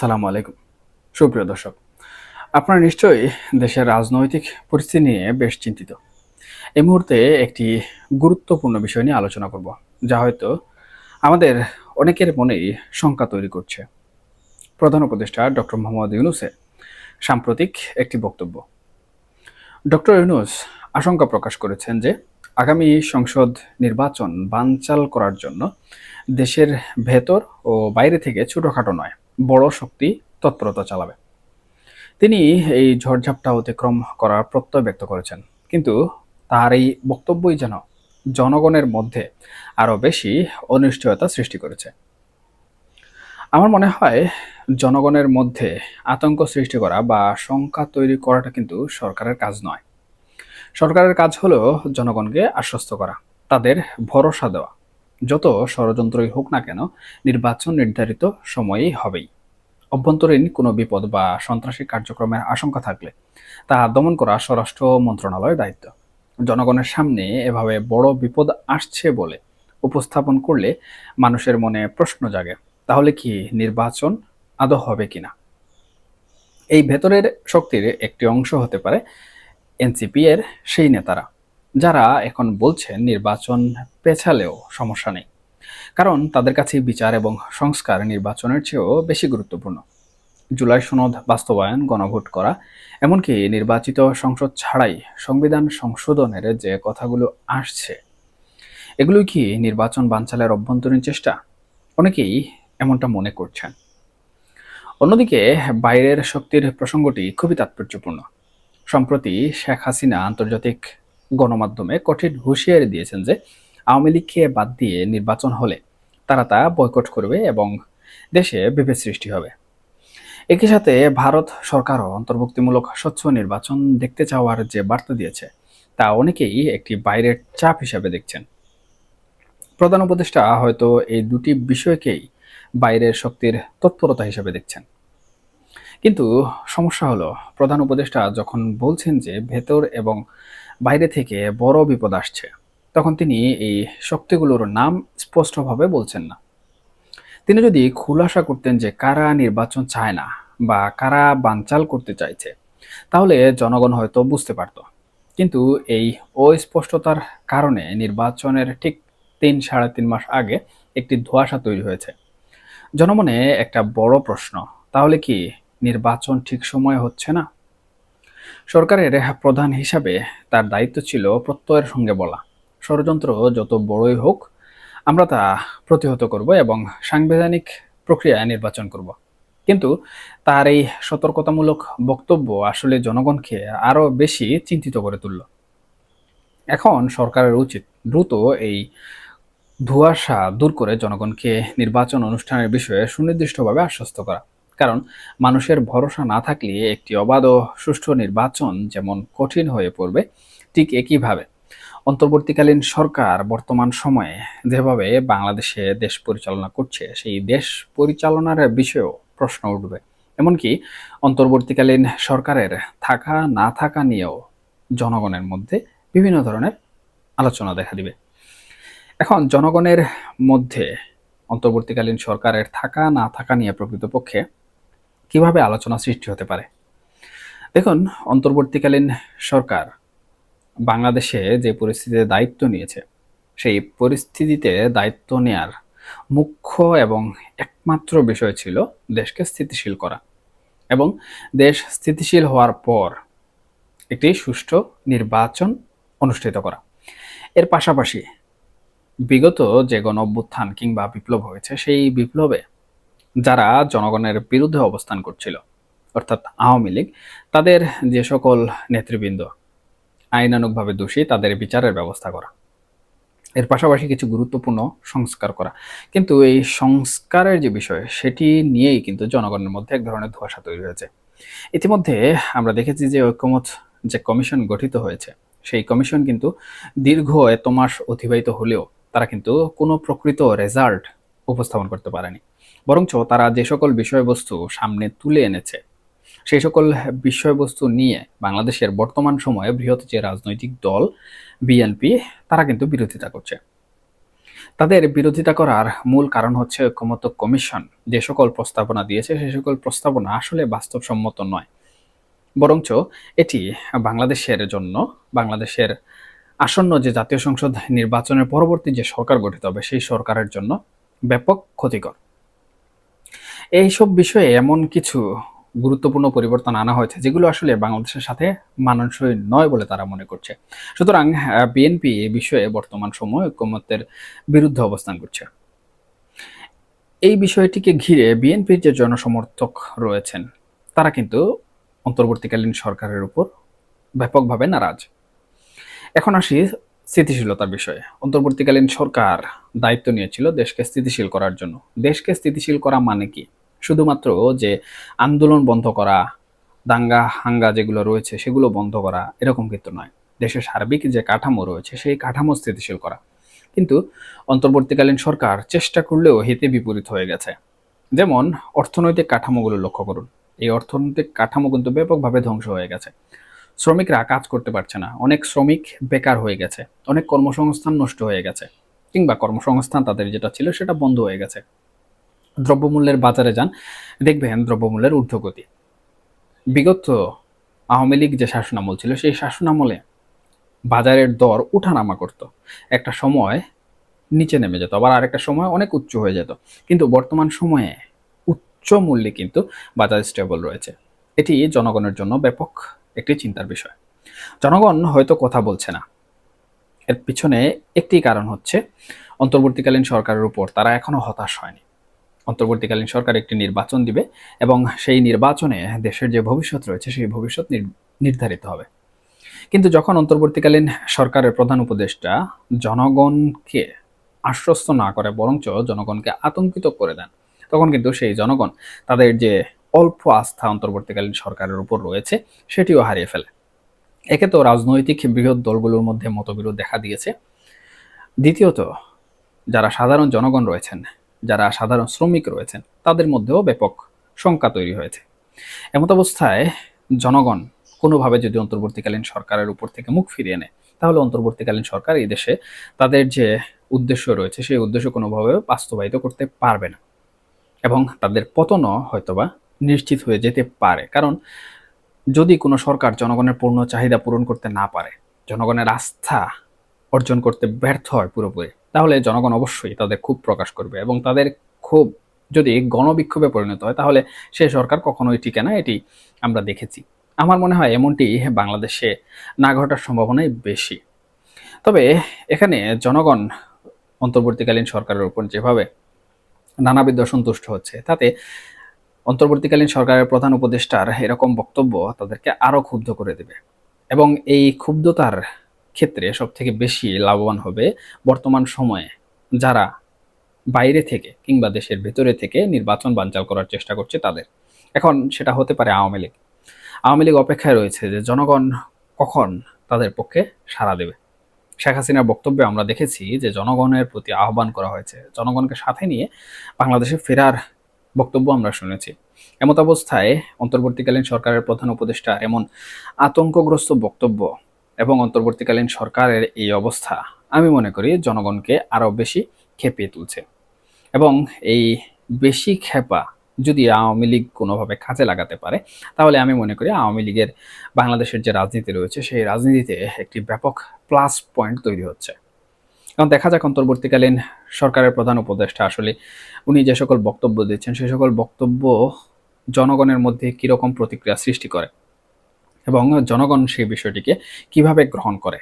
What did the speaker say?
আসসালামু আলাইকুম। সুপ্রিয় দর্শক, আপনারা নিশ্চয়ই দেশের রাজনৈতিক পরিস্থিতি নিয়ে বেশ চিন্তিত। এই মুহূর্তে একটি গুরুত্বপূর্ণ বিষয় নিয়ে আলোচনা করব, যা হয়তো আমাদের অনেকের মনেই শঙ্কা তৈরি করছে। প্রধান উপদেষ্টা ডক্টর মোহাম্মদ ইউনুসের সাম্প্রতিক একটি বক্তব্য। ডক্টর ইউনুস আশঙ্কা প্রকাশ করেছেন যে, আগামী সংসদ নির্বাচন বানচাল করার জন্য দেশের ভেতর ও বাইরে থেকে ছোটোখাটো নয় বড় শক্তি তৎপরতা চালাবে। তিনি এই ঝড়ঝাপটা অতিক্রম করার প্রত্যয় ব্যক্ত করেছেন। কিন্তু তার এই বক্তব্যই যেন জনগণের মধ্যে আরও বেশি অনিশ্চয়তা সৃষ্টি করেছে। আমার মনে হয় জনগণের মধ্যে আতঙ্ক সৃষ্টি করা বা শঙ্কা তৈরি করাটা কিন্তু সরকারের কাজ নয়। সরকারের কাজ হলো জনগণকে আশ্বস্ত করা, তাদের ভরসা দেওয়া। যত ষড়যন্ত্রই হোক না কেন, নির্বাচন নির্ধারিত সময়েই হবেই। অভ্যন্তরীণ কোনো বিপদ বা সন্ত্রাসী কার্যক্রমের আশঙ্কা থাকলে তা দমন করা স্বরাষ্ট্র মন্ত্রণালয়ের দায়িত্ব। জনগণের সামনে এভাবে বড় বিপদ আসছে বলে উপস্থাপন করলে মানুষের মনে প্রশ্ন জাগে, তাহলে কি নির্বাচন আদৌ হবে কিনা? এই ভেতরের শক্তির একটি অংশ হতে পারে এনসিপি এর সেই নেতারা। যারা এখন বলছেন নির্বাচন পেছালেও সমস্যা নেই। কারণ তাদের কাছে বিচার এবং সংস্কার নির্বাচনের চেয়েও বেশি গুরুত্বপূর্ণ। জুলাই সনদ বাস্তবায়ন, গণভোট করা, এমনকি নির্বাচিত সংসদ ছাড়াই সংবিধান সংশোধনের যে কথাগুলো আসছে এগুলো কি নির্বাচন বানচালের অভ্যন্তরীণ চেষ্টা? অনেকেই এমনটা মনে করছেন। অন্যদিকে, বাইরের শক্তির প্রসঙ্গটি খুবই তাৎপর্যপূর্ণ। সম্প্রতি শেখ হাসিনা আন্তর্জাতিক গণমাধ্যমে কঠিন হুঁশিয়ারি দিয়েছেন যে আওয়ামী লীগকে বাদ দিয়ে নির্বাচন হলে তারা তা বয়কট করবে এবং দেশে বিভেদ সৃষ্টি হবে। একই সাথে ভারত সরকারও অন্তর্ভুক্তিমূলক স্বচ্ছ নির্বাচন দেখতে চাওয়ার যে বার্তা দিয়েছে, তা অনেকেই একটি বাইরের চাপ হিসাবে দেখছেন। প্রধান উপদেষ্টা হয়তো এই দুটি বিষয়কেই বাইরের শক্তির তৎপরতা হিসেবে দেখছেন। কিন্তু সমস্যা হলো, প্রধান উপদেষ্টা যখন বলছেন যে ভেতর এবং বাইরে থেকে বড় বিপদ আসছে। তখন তিনি এই শক্তিগুলোর নাম স্পষ্টভাবে বলছেন না। তিনি যদি খুলাসা করতেন যে কারা নির্বাচন চায় না বা কারা বানচাল করতে চাইছে, তাহলে জনগণ হয়তো বুঝতে পারত। কিন্তু এই অস্পষ্টতার কারণে নির্বাচনের ঠিক তিন সাড়ে তিন মাস আগে একটি ধোঁয়াশা তৈরি হয়েছে। জনমনে একটা বড় প্রশ্ন, তাহলে কি নির্বাচন ঠিক সময়ে হচ্ছে না? সরকারের রেহা প্রধান হিসাবে তার দায়িত্ব ছিল প্রত্যয়ের সঙ্গে বলা। ষড়যন্ত্র যত বড়ই হোক, আমরা তা প্রতিহত করব এবং সাংবিধানিক প্রক্রিয়ায় নির্বাচন করব। কিন্তু তার এই সতর্কতামূলক বক্তব্য আসলে জনগণকে আরও বেশি চিন্তিত করে তুলল। এখন সরকারের উচিত দ্রুত এই ধোঁয়াশা দূর করে জনগণকে নির্বাচন অনুষ্ঠানের বিষয়ে সুনির্দিষ্টভাবে আশ্বস্ত করা। কারণ মানুষের ভরসা না থাকলে একটি অবাধ ও সুষ্ঠু নির্বাচন যেমন কঠিন হয়ে পড়বে, ঠিক একইভাবে অন্তর্বর্তীকালীন সরকার বর্তমান সময়ে যেভাবে বাংলাদেশে দেশ পরিচালনা করছে, সেই দেশ পরিচালনার বিষয়েও প্রশ্ন উঠবে। এমনকি অন্তর্বর্তীকালীন সরকারের থাকা, না থাকা নিয়েও জনগণের মধ্যে বিভিন্ন ধরনের আলোচনা দেখা দিবে। এখন জনগণের মধ্যে অন্তর্বর্তীকালীন সরকারের থাকা, না থাকা নিয়ে প্রকৃতপক্ষে কীভাবে আলোচনা সৃষ্টি হতে পারে? দেখুন, অন্তর্বর্তীকালীন সরকার বাংলাদেশে যে পরিস্থিতিতে দায়িত্ব নিয়েছে, সেই পরিস্থিতিতে দায়িত্ব নেয়ার মুখ্য এবং একমাত্র বিষয় ছিল দেশকে স্থিতিশীল করা এবং দেশ স্থিতিশীল হওয়ার পর একটি সুষ্ঠু নির্বাচন অনুষ্ঠিত করা। এর পাশাপাশি বিগত যে গণ অভ্যুত্থান কিংবা বিপ্লব হয়েছে, সেই বিপ্লবে যারা জনগণের বিরুদ্ধে অবস্থান করছিল, অর্থাৎ আওয়ামী লীগ, তাদের যে সকল নেতৃবৃন্দ, আইনানুগভাবে দোষী, তাদের বিচারের ব্যবস্থা করা। এর পাশাপাশি কিছু গুরুত্বপূর্ণ সংস্কার করা। কিন্তু এই সংস্কারের যে বিষয়, সেটি নিয়েই কিন্তু জনগণের মধ্যে এক ধরনের ধোঁয়াশা তৈরি হয়েছে। ইতিমধ্যে আমরা দেখেছি যে ঐক্যমত যে কমিশন গঠিত হয়েছে, সেই কমিশন কিন্তু দীর্ঘ এত মাস অতিবাহিত হলেও তারা কিন্তু কোনো প্রকৃত রেজাল্ট উপস্থাপন করতে পারেনি। বরঞ্চ তারা যে সকল বিষয়বস্তু সামনে তুলে এনেছে, সেই সকল বিষয়বস্তু নিয়ে বাংলাদেশের বর্তমান সময়ে বৃহৎ যে রাজনৈতিক দল, বিএনপি, তারা কিন্তু বিরোধিতা করছে। তাদের বিরোধিতা করার মূল কারণ হচ্ছে ঐক্যমত্য কমিশন। যে সকল প্রস্তাবনা দিয়েছে সেই সকল প্রস্তাবনা আসলে বাস্তবসম্মত নয়। বরঞ্চ এটি বাংলাদেশের জন্য, বাংলাদেশের আসন্ন যে জাতীয় সংসদ নির্বাচনের পরবর্তী যে সরকার গঠিত হবে, সেই সরকারের জন্য ব্যাপক ক্ষতিকর। এইসব বিষয়ে এমন কিছু গুরুত্বপূর্ণ পরিবর্তন আনা হয়েছে, যেগুলো আসলে বাংলাদেশের সাথে মানানসই নয় বলে তারা মনে করছে। সুতরাং বিএনপি এই বিষয়ে বর্তমান সময় ঐক্যমত্যের বিরুদ্ধে অবস্থান করছে। এই বিষয়টিকে ঘিরে বিএনপির যে জনসমর্থক রয়েছেন, তারা কিন্তু অন্তর্বর্তীকালীন সরকারের উপর ব্যাপকভাবে নারাজ। এখন আসি স্থিতিশীলতার বিষয়ে। অন্তর্বর্তীকালীন সরকার দায়িত্ব নিয়েছিল দেশকে স্থিতিশীল করার জন্য। দেশকে স্থিতিশীল করা মানে কি? শুধুমাত্র যে আন্দোলন বন্ধ করা, দাঙ্গা, হাঙ্গা যেগুলো রয়েছে সেগুলো বন্ধ করা, এরকম কিন্তু নয়। দেশের সার্বিক যে কাঠামো রয়েছে সেই কাঠামো স্থিতিশীল করা। কিন্তু অন্তর্বর্তীকালীন সরকার চেষ্টা করলেও হিতে বিপরীত হয়ে গেছে। যেমন অর্থনৈতিক কাঠামোগুলো লক্ষ্য করুন। এই অর্থনৈতিক কাঠামো কিন্তু ব্যাপকভাবে ধ্বংস হয়ে গেছে। শ্রমিকরা কাজ করতে পারছে না। অনেক শ্রমিক বেকার হয়ে গেছে। অনেক কর্মসংস্থান নষ্ট হয়ে গেছে। কিংবা কর্মসংস্থান তাদের যেটা ছিল সেটা বন্ধ হয়ে গেছে। দ্রব্যমূল্যের বাজারে যান, দেখবেন দ্রব্যমূল্যের ঊর্ধ্বগতি। বিগত আওয়ামী লীগ যে শাসনামল ছিল, সেই শাসনামলে বাজারের দর উঠানামা করত। একটা সময় নিচে নেমে যেত, আবার আরেকটা সময় অনেক উচ্চ হয়ে যেত। কিন্তু বর্তমান সময়ে উচ্চ মূল্যে কিন্তু বাজার স্টেবল রয়েছে। এটি জনগণের জন্য ব্যাপক একটি চিন্তার বিষয়। জনগণ হয়তো কথা বলছে না। এর পিছনে একটি কারণ হচ্ছে, অন্তর্বর্তীকালীন সরকারের উপর তারা এখনও হতাশ হয়নি। অন্তর্বর্তীকালীন সরকার একটি নির্বাচন দিবে এবং সেই নির্বাচনে দেশের যে ভবিষ্যৎ রয়েছে, সেই ভবিষ্যৎ নির্ধারিত হবে। কিন্তু যখন অন্তর্বর্তীকালীন সরকারের প্রধান উপদেষ্টা জনগণকে আশ্বস্ত না করে, বরঞ্চ জনগণকে আতঙ্কিত করে দেন, তখন কিন্তু সেই জনগণ তাদের যে অল্প আস্থা অন্তর্বর্তীকালীন সরকারের উপর রয়েছে, সেটিও হারিয়ে ফেলে। একে তো রাজনৈতিক বৃহৎ দলগুলোর মধ্যে মতবিরোধ দেখা দিয়েছে। দ্বিতীয়ত, যারা সাধারণ জনগণ রয়েছেন, যারা সাধারণ শ্রমিক রয়েছেন, তাদের মধ্যেও ব্যাপক শঙ্কা তৈরি হয়েছে। এমত অবস্থায় জনগণ কোনোভাবে যদি অন্তর্বর্তীকালীন সরকারের উপর থেকে মুখ ফিরিয়ে নেয়, তাহলে অন্তর্বর্তীকালীন সরকার এই দেশে তাদের যে উদ্দেশ্য রয়েছে, সেই উদ্দেশ্য কোনোভাবে বাস্তবায়িত করতে পারবে না। এবং তাদের পতনও হয়তোবা নিশ্চিত হয়ে যেতে পারে। কারণ যদি কোনো সরকার জনগণের পূর্ণ চাহিদা পূরণ করতে না পারে, জনগণের আস্থা অর্জন করতে ব্যর্থ হয় পুরোপুরি, তাহলে জনগণ অবশ্যই তাদের ক্ষোভ প্রকাশ করবে এবং তাদের ক্ষোভ যদি গণবিক্ষোভে পরিণত হয়, তাহলে সে সরকার কখনোই টিকে না, এটি আমরা দেখেছি। আমার মনে হয় এমনটি বাংলাদেশে না ঘটার সম্ভাবনাই বেশি। তবে এখানে জনগণ অন্তর্বর্তীকালীন সরকারের উপর যেভাবে নানাবিধ অসন্তুষ্ট হচ্ছে, তাতে অন্তর্বর্তীকালীন সরকারের প্রধান উপদেষ্টার এরকম বক্তব্য তাদেরকে আরও ক্ষুব্ধ করে দেবে। এবং এই ক্ষুব্ধতার ক্ষেত্রে সব থেকে বেশি লাভবান হবে বর্তমান সময়ে যারা বাইরে থেকে কিংবা দেশের ভেতরে থেকে নির্বাচন বানচাল করার চেষ্টা করছে তাদের। এখন সেটা হতে পারে আওয়ামী লীগ। আওয়ামী লীগ অপেক্ষায় রয়েছে যে জনগণ কখন তাদের পক্ষে সাড়া দেবে। শেখ হাসিনার বক্তব্যে আমরা দেখেছি যে জনগণের প্রতি আহ্বান করা হয়েছে। জনগণকে সাথে নিয়ে বাংলাদেশে ফেরার বক্তব্য আমরা শুনেছি। এমত অবস্থায় অন্তর্বর্তীকালীন সরকারের প্রধান উপদেষ্টার এমন আতঙ্কগ্রস্ত বক্তব্য এবং অন্তর্বর্তীকালীন সরকারের এই অবস্থা আমি মনে করি জনগণকে আরও বেশি খেপিয়ে তুলছে। এবং এই বেশি খেপা যদি আওয়ামী লীগ কোনোভাবে কাজে লাগাতে পারে, তাহলে আমি মনে করি আওয়ামী লীগের বাংলাদেশের যে রাজনীতি রয়েছে, সেই রাজনীতিতে একটি ব্যাপক প্লাস পয়েন্ট তৈরি হচ্ছে। কারণ দেখা যাক অন্তর্বর্তীকালীন সরকারের প্রধান উপদেষ্টা আসলে উনি যে সকল বক্তব্য দিচ্ছেন, সে সকল বক্তব্য জনগণের মধ্যে কীরকম প্রতিক্রিয়া সৃষ্টি করে এবং জনগণ সেই বিষয়টিকে কীভাবে গ্রহণ করে।